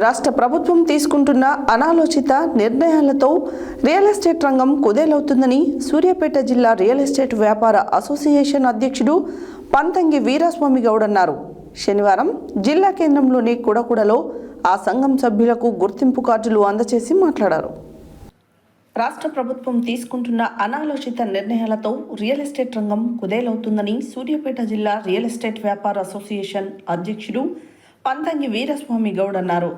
రాష్ట్ర ప్రభుత్వం తీసుకుంటున్న అనాలోచిత నిర్ణయాలతో రియల్ ఎస్టేట్ రంగం కుదేలవుతుందని సూర్యాపేట జిల్లా రియల్ ఎస్టేట్ వ్యాపార అసోసియేషన్ అధ్యక్షుడు పంతంగి వీరస్వామి గౌడ్ అన్నారు. శనివారం జిల్లా కేంద్రంలోని కుడకుడలో ఆ సంఘం సభ్యులకు గుర్తింపు కార్డులు అందజేసి మాట్లాడారు. రాష్ట్ర ప్రభుత్వం తీసుకుంటున్న అనాలోచిత నిర్ణయాలతో రియల్ ఎస్టేట్ రంగం కుదేలవుతుందని సూర్యాపేట జిల్లా రియల్ ఎస్టేట్ వ్యాపార అసోసియేషన్ అధ్యక్షుడు పంతంగి వీరస్వామి గౌడ్ అన్నారు.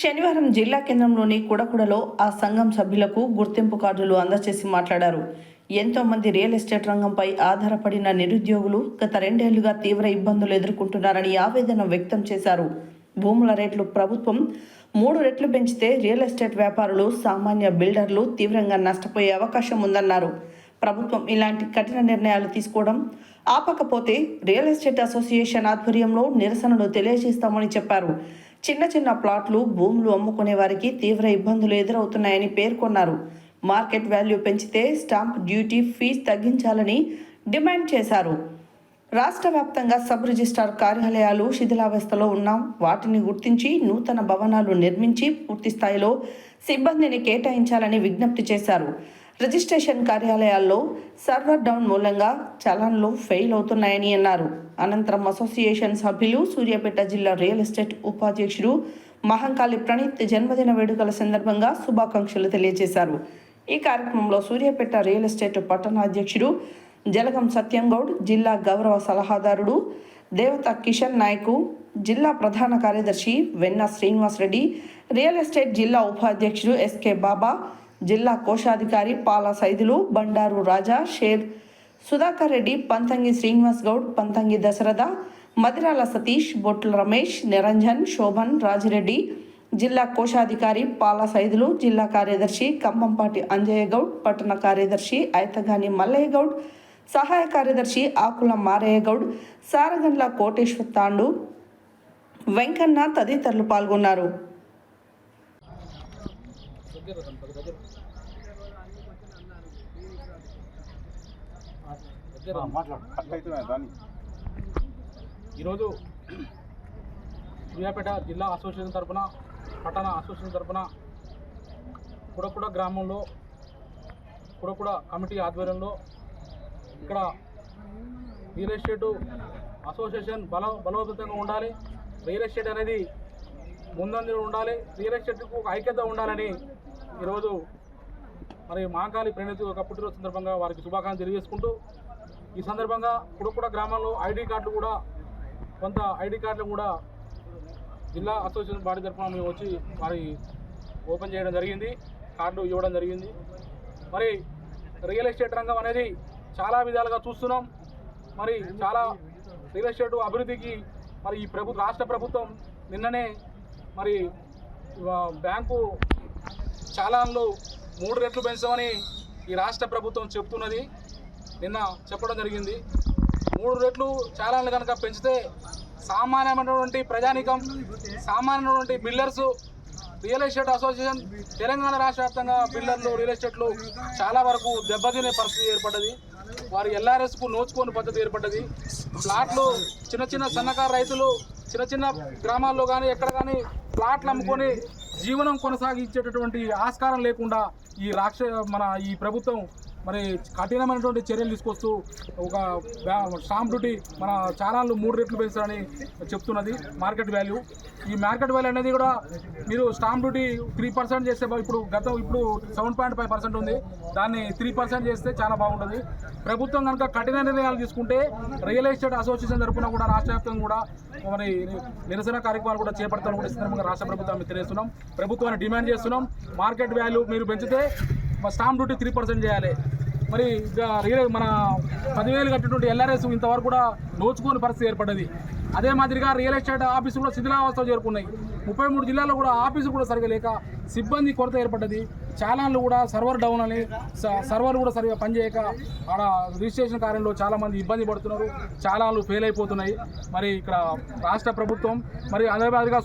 శనివారం జిల్లా కేంద్రంలోని కుడకుడలో ఆ సంఘం సభ్యులకు గుర్తింపు కార్డులు అందజేసి మాట్లాడారు. ఎంతోమంది రియల్ ఎస్టేట్ రంగంపై ఆధారపడిన నిరుద్యోగులు గత రెండేళ్ళుగా తీవ్ర ఇబ్బందులు ఎదుర్కొంటున్నారని ఆవేదన వ్యక్తం చేశారు. భూముల రేట్లు ప్రభుత్వం మూడు రెట్లు పెంచితే రియల్ ఎస్టేట్ వ్యాపారులు సామాన్య బిల్డర్లు తీవ్రంగా నష్టపోయే అవకాశం ఉందన్నారు. ప్రభుత్వం ఇలాంటి కఠిన నిర్ణయాలు తీసుకోవడం ఆపకపోతే రియల్ ఎస్టేట్ అసోసియేషన్ ఆధ్వర్యంలో నిరసనలు తెలియజేస్తామని చెప్పారు. చిన్న చిన్న ప్లాట్లు భూములు అమ్ముకునే వారికి తీవ్ర ఇబ్బందులు ఎదురవుతున్నాయని పేర్కొన్నారు. మార్కెట్ వాల్యూ పెంచితే స్టాంప్ డ్యూటీ ఫీజు తగ్గించాలని డిమాండ్ చేశారు. రాష్ట్ర వ్యాప్తంగా సబ్ రిజిస్ట్రార్ కార్యాలయాలు శిథిలావస్థలో ఉన్నాం. వాటిని గుర్తించి నూతన భవనాలు నిర్మించి పూర్తి స్థాయిలో సిబ్బందిని కేటాయించాలని విజ్ఞప్తి చేశారు. రిజిస్ట్రేషన్ కార్యాలయాల్లో సర్వర్ డౌన్ మూలంగా చలన్లు ఫెయిల్ అవుతున్నాయని అన్నారు. అనంతరం అసోసియేషన్ సభ్యులు సూర్యాపేట జిల్లా రియల్ ఎస్టేట్ ఉపాధ్యక్షుడు మహంకాళి ప్రణీత్ జన్మదిన వేడుకల సందర్భంగా శుభాకాంక్షలు తెలియజేశారు. ఈ కార్యక్రమంలో సూర్యాపేట రియల్ ఎస్టేట్ పట్టణ అధ్యక్షుడు జలగం సత్యంగౌడ్ జిల్లా గౌరవ సలహాదారుడు దేవత కిషన్ నాయకు జిల్లా ప్రధాన కార్యదర్శి వెన్న శ్రీనివాస్ రెడ్డి రియల్ ఎస్టేట్ జిల్లా ఉపాధ్యక్షుడు ఎస్కే బాబా జిల్లా కోశాధికారి పాల సైదులు బండారు రాజా షేర్ సుధాకర్ రెడ్డి పంతంగి శ్రీనివాస్ గౌడ్ పంతంగి దశరథ మదిరాల సతీష్ బొట్ల రమేష్ నిరంజన్ శోభన్ రాజిరెడ్డి జిల్లా కోశాధికారి పాల సైదులు జిల్లా కార్యదర్శి కంభంపాటి అంజయ్య గౌడ్ పట్టణ కార్యదర్శి ఐతగాని మల్లయ్య గౌడ్ సహాయ కార్యదర్శి ఆకుల మారయ్య గౌడ్ సారగండ్ల కోటేశ్వర్ తాండు వెంకన్న తదితరులు పాల్గొన్నారు. ఈరోజు సూర్యాపేట జిల్లా అసోసియేషన్ తరపున పట్టణ అసోసియేషన్ తరపున కుడకుడ గ్రామంలో కుడకుడ కమిటీ ఆధ్వర్యంలో ఇక్కడ రియల్ ఎస్టేటు అసోసియేషన్ బల బలోపేతంగా ఉండాలి. రియల్ ఎస్టేట్ అనేది ముందంజలో ఉండాలి. రియల్ ఎస్టేట్కు ఒక ఐక్యత ఉండాలని ఈరోజు మరి మహాకాళి ప్రణతి ఒక పుట్టినరోజు సందర్భంగా వారికి శుభాకాంక్షలు తెలియజేసుకుంటూ ఈ సందర్భంగా కుడకుడ గ్రామంలో ఐడి కార్డులు కూడా కొంత ఐడి కార్డులు కూడా జిల్లా అసోసియేషన్ బాడీ తరఫున మేము వచ్చి వారి ఓపెన్ చేయడం జరిగింది కార్డు ఇవ్వడం జరిగింది. మరి రియల్ ఎస్టేట్ రంగం అనేది చాలా విధాలుగా చూస్తున్నాం. మరి చాలా రియల్ ఎస్టేట్ అభివృద్ధికి మరి ఈ ప్రభు రాష్ట్ర ప్రభుత్వం నిన్ననే మరి బ్యాంకు చాలాన్లు మూడు రెట్లు పెంచామని ఈ రాష్ట్ర ప్రభుత్వం చెప్తున్నది. నిన్న చెప్పడం జరిగింది. మూడు రెట్లు చాలాన్లు కనుక పెంచితే సామాన్యమైనటువంటి ప్రజానికం సామాన్యమైనటువంటి builders real estate association Telangana రాష్ట్ర వ్యాప్తంగా బిల్డర్లు రియల్ ఎస్టేట్లు చాలా వరకు దెబ్బతినే పరిస్థితి ఏర్పడ్డది. వారి ఎల్ఆర్ఎస్కు నోచుకోని పద్ధతి ఏర్పడ్డది. ప్లాట్లు చిన్న చిన్న సన్నకారు రైతులు చిన్న చిన్న గ్రామాల్లో కానీ ఎక్కడ కానీ ప్లాట్లు అమ్ముకొని జీవనం కొనసాగించేటటువంటి ఆస్కారం లేకుండా ఈ రాక్ష మన ఈ ప్రభుత్వం మరి కఠినమైనటువంటి చర్యలు తీసుకొస్తూ ఒక స్టాంప్ డ్యూటీ మన ఛానళ్ళు మూడు రెట్లు పెంచాలని చెప్తున్నది మార్కెట్ వాల్యూ. ఈ మార్కెట్ వాల్యూ అనేది కూడా మీరు స్టాంప్ డ్యూటీ త్రీ పర్సెంట్ చేస్తే ఇప్పుడు గతం ఇప్పుడు సెవెన్ పాయింట్ ఫైవ్ పర్సెంట్ ఉంది. దాన్ని త్రీ పర్సెంట్ చేస్తే చాలా బాగుంటుంది. ప్రభుత్వం కనుక కఠిన నిర్ణయాలు తీసుకుంటే రియల్ ఎస్టేట్ అసోసియేషన్ తరఫున కూడా రాష్ట్ర వ్యాప్తంగా కూడా మరి నిరసన కార్యక్రమాలు కూడా చేపడతాను కూడా సందర్భంగా రాష్ట్ర ప్రభుత్వాన్ని తెలియజేస్తున్నాం. ప్రభుత్వాన్ని డిమాండ్ చేస్తున్నాం. మార్కెట్ వాల్యూ మీరు పెంచితే స్టాంప్ డ్యూటీ త్రీ పర్సెంట్ చేయాలి. మరి రియల్ మన పదివేలు కట్టినటువంటి ఎల్ఆర్ఎస్ ఇంతవరకు కూడా నోచుకోని పరిస్థితి ఏర్పడ్డది. అదే మాదిరిగా రియల్ ఎస్టేట్ ఆఫీసు కూడా శిథిలావస్థ చేరుకున్నాయి. ముప్పై మూడు జిల్లాల్లో కూడా ఆఫీసు కూడా సరిగా లేక సిబ్బంది కొరత ఏర్పడ్డది. చాలాన్లు కూడా సర్వర్ డౌన్ అని స- సర్వర్ కూడా సరిగా పనిచేయక ఆడ రిజిస్ట్రేషన్ కార్యంలో చాలామంది ఇబ్బంది పడుతున్నారు. చాలాన్లు ఫెయిల్ అయిపోతున్నాయి. మరి ఇక్కడ రాష్ట్ర ప్రభుత్వం మరి అదే మాదిరిగా